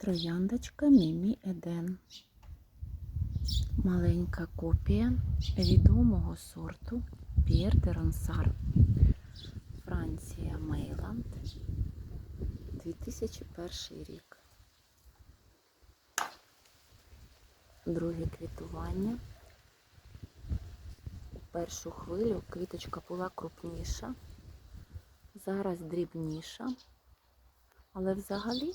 Трояндочка Мімі Еден. Маленька копія відомого сорту П'єр де Ронсар. Франція Мейланд. 2001 рік. Друге квітування. У першу хвилю квіточка була крупніша, зараз дрібніша, але взагалі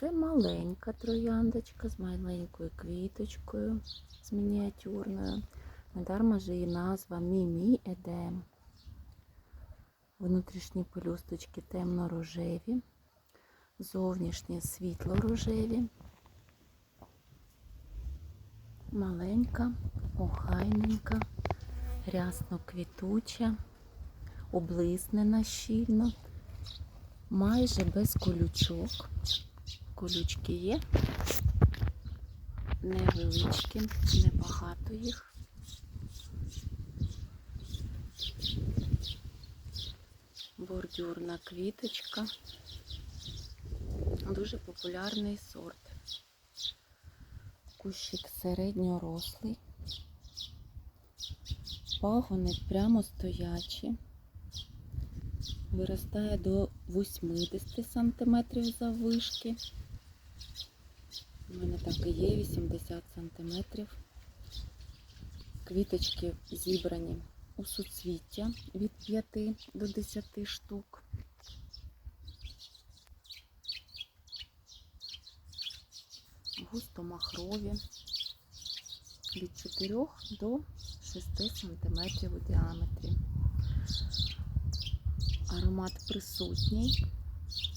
це маленька трояндочка з маленькою квіточкою, з мініатюрною. Недарма ж її назва Мімі Едем. Внутрішні пелюсточки темно-рожеві, зовнішні світло-рожеві. Маленька, охайненька, рясно квітуча, облиснена щільно, майже без колючок. Колючки є, невеличкі, небагато їх. Бордюрна квіточка. Дуже популярний сорт. Кущик середньорослий. Пагони прямо стоячі. Виростає до 80 см заввишки. У мене так і є 80 см. Квіточки зібрані у суцвіття від 5 до 10 штук. Густо-махрові від 4 до 6 см у діаметрі. Аромат присутній,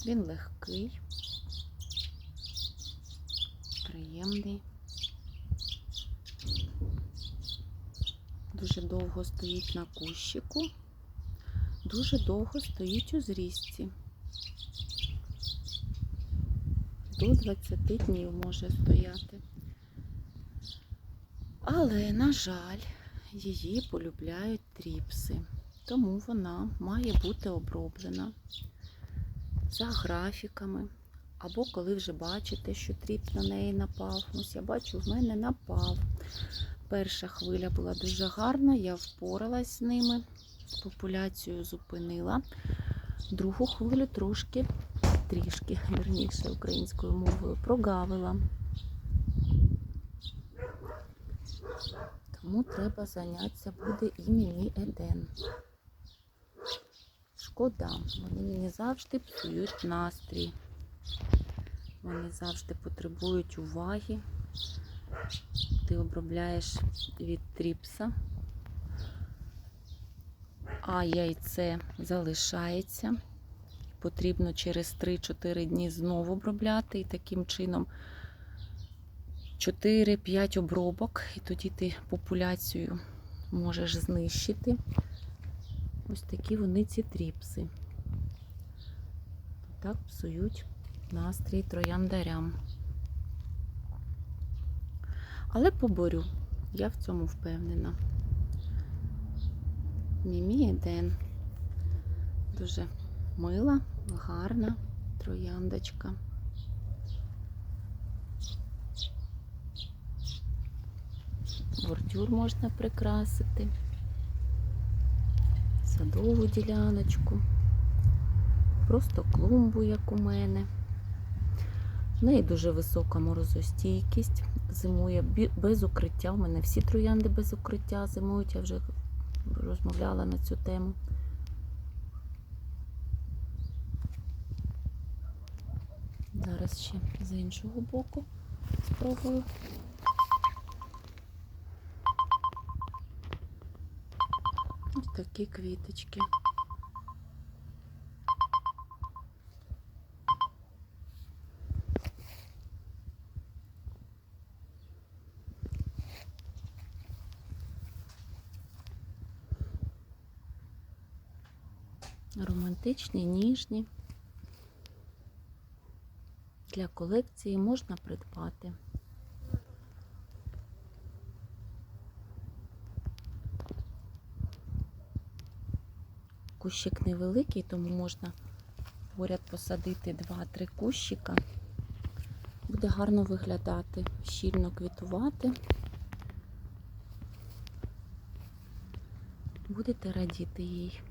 він легкий, приємний. Дуже довго стоїть на кущику, дуже довго стоїть у зрізці. До 20 днів може стояти. Але, на жаль, її полюбляють тріпси, тому вона має бути оброблена за графіками. Або коли вже бачите, що тріп на неї напав. Ось я бачу, в мене напав. Перша хвиля була дуже гарна, я впоралась з ними, популяцію зупинила. Другу хвилю трошки, трішки, вірніше, українською мовою прогавила. Тому треба зайнятися буде і мені Еден. Шкода, вони мені завжди псують настрій. Вони завжди потребують уваги. Ти обробляєш від тріпса, а яйце залишається. Потрібно через 3-4 дні знову обробляти і таким чином 4-5 обробок, і тоді ти популяцію можеш знищити. Ось такі вони ці тріпси. Так псують настрій трояндарям. Але поборю, я в цьому впевнена. Мімі Еден. Дуже мила, гарна трояндочка. Бордюр можна прикрасити, садову діляночку, просто клумбу, як у мене. В неї дуже висока морозостійкість, зимує без укриття. У мене всі троянди без укриття зимують, я вже розмовляла на цю тему. Зараз ще з іншого боку спробую. Ось такі квіточки. Романтичні, ніжні. Для колекції можна придбати. Кущик невеликий, тому можна поряд посадити 2-3 кущика буде гарно виглядати, щільно квітувати. Будете радіти їй.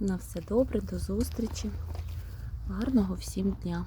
На все добре, до зустрічі. Гарного всім дня!